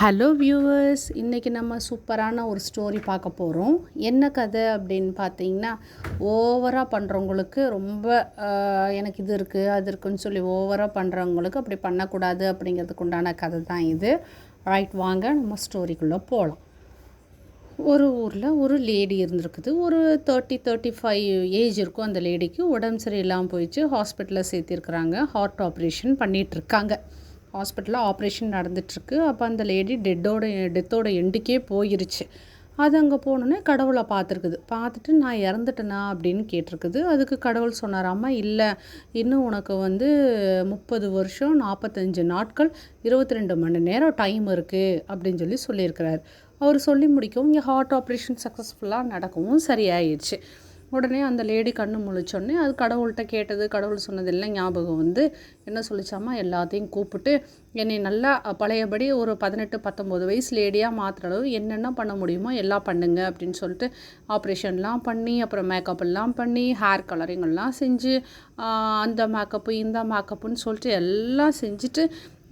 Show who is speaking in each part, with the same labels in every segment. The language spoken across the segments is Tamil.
Speaker 1: ஹலோ வியூவர்ஸ் இன்றைக்கி நம்ம சூப்பரான ஒரு ஸ்டோரி பார்க்க போகிறோம் என்ன கதை அப்படின்னு பார்த்தீங்கன்னா ஓவராக பண்ணுறவங்களுக்கு ரொம்ப எனக்கு இது இருக்குது அது இருக்குன்னு சொல்லி ஓவராக பண்ணுறவங்களுக்கு அப்படி பண்ணக்கூடாது அப்படிங்கிறதுக்கு உண்டான கதை தான் இது. ரைட் வாங்க நம்ம ஸ்டோரிக்குள்ளே போகலாம் ஒரு ஊரில் ஒரு லேடி இருந்திருக்குது. ஒரு தேர்ட்டி தேர்ட்டி ஃபைவ் ஏஜ் இருக்கும் அந்த லேடிக்கு உடம்பு சரியில்லாமல் போயிடுச்சு. ஹாஸ்பிட்டலில் சேர்த்திருக்கிறாங்க. ஹார்ட் ஆப்ரேஷன் பண்ணிகிட்ருக்காங்க ஹாஸ்பிட்டலில் ஆப்ரேஷன் நடந்துட்டுருக்கு. அப்போ அந்த லேடி டெட்டோட டெத்தோட எண்டுக்கே போயிருச்சு. அது அங்கே போனோன்னே கடவுளை பார்த்துருக்குது. பார்த்துட்டு நான் இறந்துட்டேனா அப்படின்னு கேட்டிருக்குது. அதுக்கு கடவுள் சொன்னாராம்மா இல்லை. இன்னும் உனக்கு வந்து முப்பது வருஷம் நாற்பத்தஞ்சு நாட்கள் இருபத்தி ரெண்டு மணி நேரம் டைம் இருக்குது அப்படின்னு சொல்லி சொல்லியிருக்கிறார். அவர் சொல்லி முடிக்கவும் இங்கே ஹார்ட் ஆப்ரேஷன் சக்ஸஸ்ஃபுல்லாக நடக்கவும் சரியாயிடுச்சு உடனே அந்த லேடி கண்ணு முழிச்சோடனே அது கடவுள்கிட்ட கேட்டது கடவுள் சொன்னதெல்லாம் ஞாபகம் வந்து என்ன சொல்லிச்சாமா எல்லாத்தையும் கூப்பிட்டு என்னை நல்லா பழையபடி ஒரு பதினெட்டு பத்தொம்போது வயசு லேடியாக மாற்றுற அளவு என்னென்ன பண்ண முடியுமோ எல்லாம் பண்ணுங்க அப்படின்னு சொல்லிட்டு ஆப்ரேஷன்லாம் பண்ணி அப்புறம் மேக்கப் எல்லாம் பண்ணி ஹேர் கலரிங்கெல்லாம் செஞ்சு அந்த மேக்கப்பு இந்த மேக்கப்புன்னு சொல்லிட்டு எல்லாம் செஞ்சுட்டு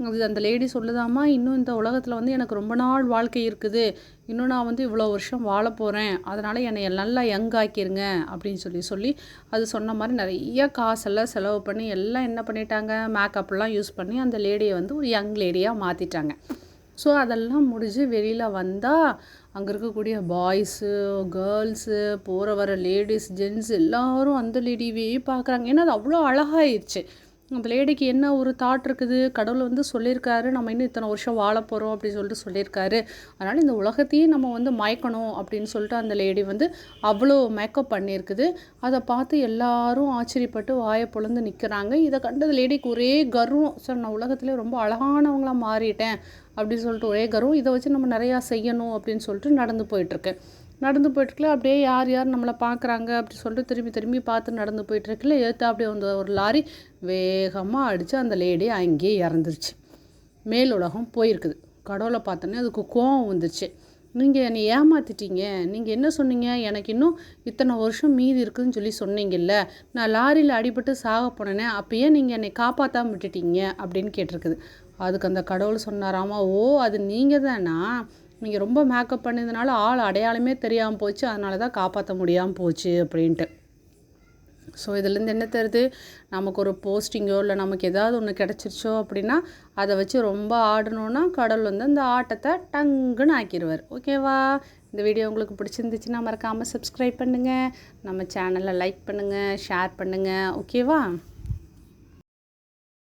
Speaker 1: அது அந்த லேடி சொல்லுதாம்மா இன்னும் இந்த உலகத்தில் வந்து எனக்கு ரொம்ப நாள் வாழ்க்கை இருக்குது. இன்னும் நான் வந்து இவ்வளோ வருஷம் வாழ போகிறேன் அதனால் என்னை நல்லா யங் ஆக்கிருங்க. அப்படின்னு சொல்லி சொல்லி அது சொன்ன மாதிரி நிறைய காசெல்லாம் செலவு பண்ணி எல்லாம் என்ன பண்ணிட்டாங்க? மேக்கப்லாம் யூஸ் பண்ணி அந்த லேடியை வந்து ஒரு யங் லேடியாக மாற்றிட்டாங்க ஸோ அதெல்லாம் முடிஞ்சு வெளியில் வந்தால் அங்கே இருக்கக்கூடிய பாய்ஸு கேர்ள்ஸு போகிற வர லேடிஸ் ஜென்ஸ் எல்லோரும் அந்த லேடியவே பார்க்குறாங்க. ஏன்னா அது அவ்வளோ அழகாயிருச்சு. அந்த லேடிக்கு என்ன ஒரு தாட் இருக்குது? கடவுள் வந்து சொல்லியிருக்காரு நம்ம இன்னும் இத்தனை வருஷம் வாழ போகிறோம் அப்படின்னு சொல்லிட்டு சொல்லியிருக்காரு. அதனால் இந்த உலகத்தையும் நம்ம வந்து மயக்கணும் அப்படின்னு சொல்லிட்டு அந்த லேடி வந்து அவ்வளோ மேக்கப் பண்ணியிருக்குது. அதை பார்த்து எல்லாரும் ஆச்சரியப்பட்டு வாயை பொழுந்து நிற்கிறாங்க இதை கண்டது லேடிக்கு ஒரே கர்வம். சார் நான் உலகத்துலேயே ரொம்ப அழகானவங்களாக மாறிட்டேன் அப்படின்னு சொல்லிட்டு ஒரே கர்வம். இதை வச்சு நம்ம நிறையா செய்யணும் அப்படின்னு சொல்லிட்டு நடந்து போயிட்டுருக்கு. நடந்து போயிட்டுருக்கல அப்படியே யார் யார் நம்மளை பார்க்குறாங்க அப்படி சொல்லிட்டு திரும்பி திரும்பி பார்த்து நடந்து போயிட்டுருக்கல ஏற்று அப்படியே வந்து ஒரு லாரி வேகமாக அடித்து அந்த லேடி அங்கேயே இறந்துருச்சு. மேல் உலகம் போயிருக்குது. கடவுளை பார்த்தோன்னே அதுக்கு கோவம் வந்துச்சு நீங்கள் என்னை ஏமாத்திட்டீங்க. நீங்கள் என்ன சொன்னீங்க? எனக்கு இன்னும் இத்தனை வருஷம் மீதி இருக்குதுன்னு சொல்லி சொன்னீங்கல்ல. நான் லாரியில் அடிபட்டு சாக போனேனே அப்போயே நீங்கள் என்னை காப்பாற்றாம விட்டுட்டீங்க அப்படின்னு கேட்டிருக்குது. அதுக்கு அந்த கடவுள் சொன்னாராமா ஓ அது நீங்கள் தானா நீங்கள் ரொம்ப மேக்கப் பண்ணதுனால ஆள் அடையாளமே தெரியாமல் போச்சு. அதனால தான் காப்பாற்ற முடியாமல் போச்சு அப்படின்ட்டு. ஸோ இதுலேருந்து என்ன தருது? நமக்கு ஒரு போஸ்டிங்கோ இல்லை நமக்கு ஏதாவது ஒன்று கிடச்சிருச்சோ அப்படின்னா அதை வச்சு ரொம்ப ஆடணுன்னா கடவுள் வந்து அந்த ஆட்டத்தை டங்குன்னு ஆக்கிடுவார் ஓகேவா இந்த வீடியோ உங்களுக்கு பிடிச்சிருந்துச்சுன்னா மறக்காமல் சப்ஸ்கிரைப் பண்ணுங்கள் நம்ம சேனலை லைக் பண்ணுங்கள் ஷேர் பண்ணுங்கள் ஓகேவா